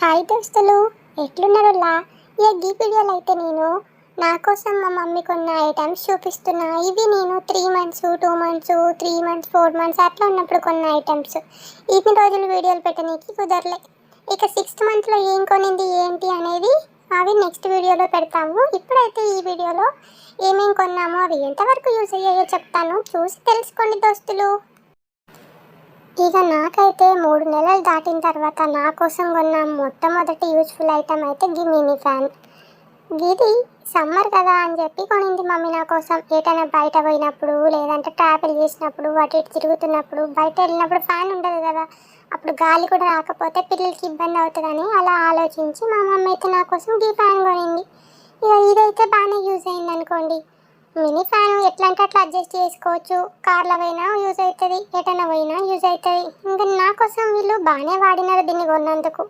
Hi దోస్తులు ఎట్లున్నారులా ఈ గీ వీడియోలో అయితే నేను నా కోసం మా మమ్మీ కొన్న ఐటమ్స్ చూపిస్తున్నా. ఇవి నేను three months two months three months four months అట్లా ఉన్నప్పుడు కొన్న ఐటమ్స్. ఇన్ని రోజులు వీడియోలు పెట్టనీకి కుదరలే. ఇక సిక్స్త్ మంత్లో ఏం కొనింది ఏంటి అనేది అవి నెక్స్ట్ వీడియోలో పెడతాము. ఇప్పుడైతే ఈ వీడియోలో ఏమేం కొన్నామో అవి ఎంతవరకు యూజ్ అయ్యాయో చెప్తాను. చూసి తెలుసుకోండి దోస్తులు. ఇక నాకైతే మూడు నెలలు దాటిన తర్వాత నా కోసం కొన్న మొట్టమొదటి యూజ్ఫుల్ ఐటమ్ అయితే గి మినీ ఫ్యాన్. గిది సమ్మర్ కదా అని చెప్పి కొనింది మమ్మీ నా కోసం. ఏటైనా బయట పోయినప్పుడు లేదంటే ట్రావెల్ చేసినప్పుడు అటు ఇటు తిరుగుతున్నప్పుడు బయట వెళ్ళినప్పుడు ఫ్యాన్ ఉండదు కదా. అప్పుడు గాలి కూడా రాకపోతే పిల్లలకి ఇబ్బంది అవుతుందని అలా ఆలోచించి మా మమ్మీ అయితే నా కోసం గీ ఫ్యాన్ కొనింది. ఇక ఇదైతే బాగానే యూజ్ అయింది అనుకోండి మినీ ఫ్యాన్ ఎట్లా అంటే అట్లా అడ్జస్ట్ చేసుకోవచ్చు. కార్లో పోయినా యూజ్ అవుతుంది. ఎటైనా పోయినా యూజ్ అవుతుంది. ఇంకా నా కోసం వీళ్ళు బాగానే వాడినారు దీన్ని కొన్నందుకు.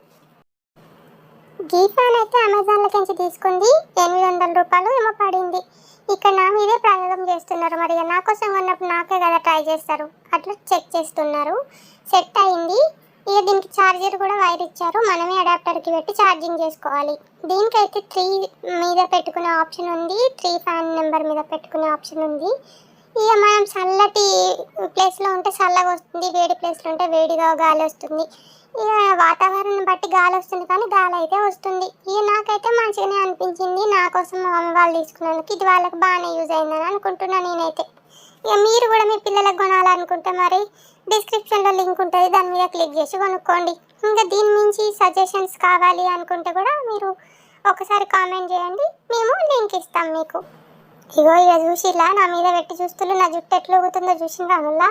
గీ ఫ్యాన్ అయితే అమెజాన్లో నుంచి తీసుకుంది. ఎనిమిది వందల రూపాయలు ఏమో పడింది. ఇక్కడ నా మీదే ప్రయోగం చేస్తున్నారు మరి నా కోసం కొన్నప్పుడు నాకే కదా ట్రై చేస్తారు. అట్లా చెక్ చేస్తున్నారు. సెట్ అయింది. ఇక దీనికి ఛార్జర్ కూడా వైర్ ఇచ్చారు. మనమే అడాప్టర్కి పెట్టి ఛార్జింగ్ చేసుకోవాలి. దీనికైతే త్రీ మీద పెట్టుకునే ఆప్షన్ ఉంది. త్రీ ఫ్యాన్ నెంబర్ మీద పెట్టుకునే ఆప్షన్ ఉంది. ఇక మనం చల్లటి ప్లేస్లో ఉంటే చల్లగా వస్తుంది. వేడి ప్లేస్లో ఉంటే వేడిగా గాలి వస్తుంది. ఇక వాతావరణం బట్టి గాలి వస్తుంది కానీ గాలి అయితే వస్తుంది. ఇక నాకైతే మంచిగానే అనిపించింది. నా కోసం మా మమ్మీ వాళ్ళు తీసుకున్నందుకు ఇది వాళ్ళకి బాగానే యూజ్ అయిందని అనుకుంటున్నాను నేనైతే. ఇక మీరు కూడా మీ పిల్లలకు కొనాలనుకుంటే మరి డిస్క్రిప్షన్లో లింక్ ఉంటుంది దాని మీద క్లిక్ చేసి కొనుక్కోండి. ఇంకా దీని మించి సజెషన్స్ కావాలి అనుకుంటే కూడా మీరు ఒకసారి కామెంట్ చేయండి మేము లింక్ ఇస్తాం మీకు. ఇగో ఇక చూసిలా నా మీద పెట్టి చూస్తున్నా నా జుట్టు ఎట్లా ఊగుతుందో చూసిన రానుల్లా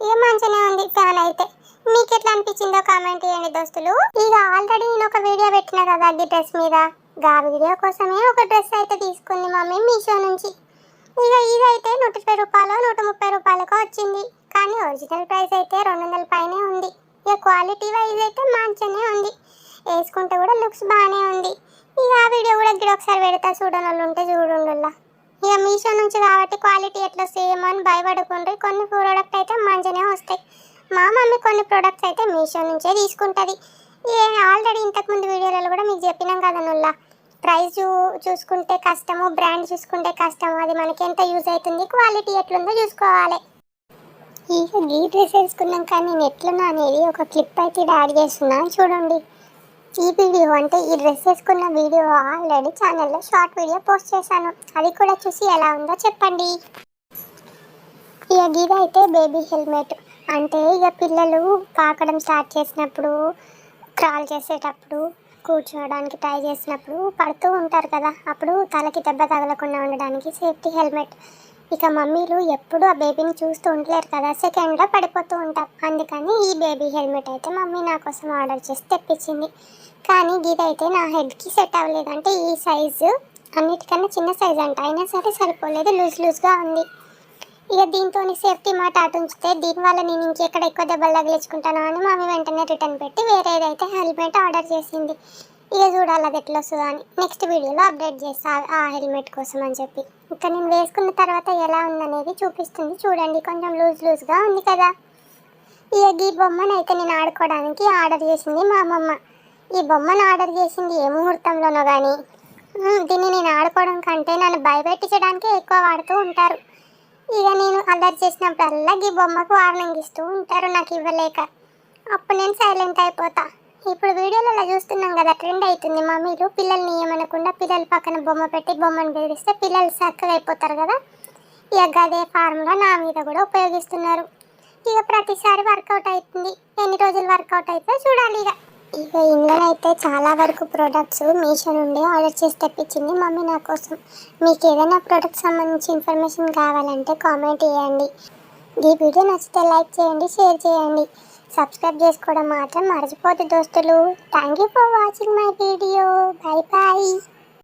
ఇక మంచిగానే ఉంది ఫ్యాన్ అయితే. మీకు ఎట్లా అనిపించిందో కామెంట్ చేయండి దోస్తులు. ఇక ఆల్రెడీ నేను ఒక వీడియో పెట్టిన కదా ఈ డ్రెస్ మీద. గా వీడియో కోసమే ఒక డ్రెస్ అయితే తీసుకుంది మమ్మీ మీషో నుంచి. ఇక ఇదైతే నూట ఇరవై రూపాయలు నూట ముప్పై రూపాయలకు వచ్చింది. కానీ ఒరిజినల్ ప్రైస్ అయితే రెండు వందల పైనే ఉంది. ఇక క్వాలిటీ వైజ్ అయితే మంచిగానే ఉంది. వేసుకుంటే కూడా లుక్స్ బాగానే ఉంది. ఇక ఆ వీడియో కూడా గిడ ఒకసారి పెడతా చూడని వాళ్ళు ఉంటే చూడుండుల్లా. ఇక మీషో నుంచి కాబట్టి క్వాలిటీ ఎట్లా సేమ్ అని భయపడకుండా కొన్ని ప్రోడక్ట్ అయితే మంచిగానే వస్తాయి. మా మమ్మీ కొన్ని ప్రోడక్ట్స్ అయితే మీషో నుంచే తీసుకుంటుంది. ఆల్రెడీ ఇంతకుముందు వీడియోలలో కూడా మీకు చెప్పినాం కదా నుల్లా. ప్రైస్ చూ చూసుకుంటే కష్టము బ్రాండ్ చూసుకుంటే కష్టము అది మనకి ఎంత యూజ్ అవుతుంది క్వాలిటీ ఎట్లుందో చూసుకోవాలి. ఇక గీ డ్రెస్ వేసుకున్నాం కానీ నేను ఎట్లున్నా అనేది ఒక క్లిప్ అయితే యాడ్ చేస్తున్నా. చూడండి. ఈ వీడియో అంటే ఈ డ్రెస్ వేసుకున్న వీడియో ఆల్రెడీ ఛానల్లో షార్ట్ వీడియో పోస్ట్ చేశాను. అది కూడా చూసి ఎలా ఉందో చెప్పండి. ఇక గీద అయితే బేబీ హెల్మెట్. అంటే ఇక పిల్లలు పాకడం స్టార్ట్ చేసినప్పుడు క్రాల్ చేసేటప్పుడు కూర్చోవడానికి ట్రై చేసినప్పుడు పడుతూ ఉంటారు కదా అప్పుడు తలకి దెబ్బ తగలకుండా ఉండడానికి సేఫ్టీ హెల్మెట్. ఇక మమ్మీలు ఎప్పుడు ఆ బేబీని చూస్తూ ఉండలేరు కదా సెకండ్లో పడిపోతూ ఉంటాం. అందుకని ఈ బేబీ హెల్మెట్ అయితే మమ్మీ నా కోసం ఆర్డర్ చేసి తెప్పించింది. కానీ ఇదైతే నా హెడ్కి సెట్ అవ్వలేదు. అంటే ఈ సైజు అన్నిటికన్నా చిన్న సైజ్ అంట. అయినా సరే సరిపోలేదు. లూజ్ లూజ్గా ఉంది. ఇక దీంతో సేఫ్టీ మాట అటు ఉంచితే దీనివల్ల నేను ఇంకెక్కడ ఎక్కువ దెబ్బలు తగిలించుకుంటాను అని మమ్మీ వెంటనే రిటర్న్ పెట్టి వేరేదైతే హెల్మెట్ ఆర్డర్ చేసింది. ఇక చూడాలి అది ఎట్లా వస్తుందో అని. నెక్స్ట్ వీడియోలో అప్డేట్ చేస్తాను ఆ హెల్మెట్ కోసం అని చెప్పి. ఇంకా నేను వేసుకున్న తర్వాత ఎలా ఉందనేది చూపిస్తుంది. చూడండి కొంచెం లూజ్ లూజ్గా ఉంది కదా. ఇక ఈ బొమ్మను అయితే నేను ఆడుకోవడానికి ఆర్డర్ చేసింది మా అమ్మమ్మ. ఈ బొమ్మను ఆర్డర్ చేసింది ఏ ముహూర్తంలోనో కానీ దీన్ని నేను ఆడుకోవడం కంటే నన్ను భయపెట్టించడానికే ఎక్కువ వాడుతూ ఉంటారు. ఇక నేను అల్లరి చేసినప్పుడల్లా ఈ బొమ్మకు వార్నింగ్ ఇస్తూ ఉంటారు నాకు ఇవ్వలేక. అప్పుడు నేను సైలెంట్ అయిపోతా. ఇప్పుడు వీడియోలలో చూస్తున్నాం కదా ట్రెండ్ అవుతుంది. మమ్మీలు పిల్లల్ని ఏమనకుండా పిల్లల పక్కన బొమ్మ పెట్టి బొమ్మను బెదిరిస్తే పిల్లలు చక్కగా అయిపోతారు కదా. ఇక అదే ఫార్ములా నా మీద కూడా ఉపయోగిస్తున్నారు. ఇక ప్రతిసారి వర్కౌట్ అవుతుంది. ఎన్ని రోజులు వర్కౌట్ అవుతుందో చూడాలి ఇక. ఇక ఇందులో అయితే చాలా వరకు ప్రోడక్ట్స్ మీషో నుండి ఆర్డర్ చేసి తెప్పించింది. మమ్మీ నా కోసం మీకు ఏదైనా ప్రోడక్ట్ సంబంధించి ఇన్ఫర్మేషన్ కావాలంటే కామెంట్ చేయండి. ఈ వీడియో నచ్చితే లైక్ చేయండి షేర్ చేయండి. సబ్స్క్రైబ్ చేసుకోవడం మాత్రం మర్చిపోతే దోస్తులు. Thank you for watching my video bye bye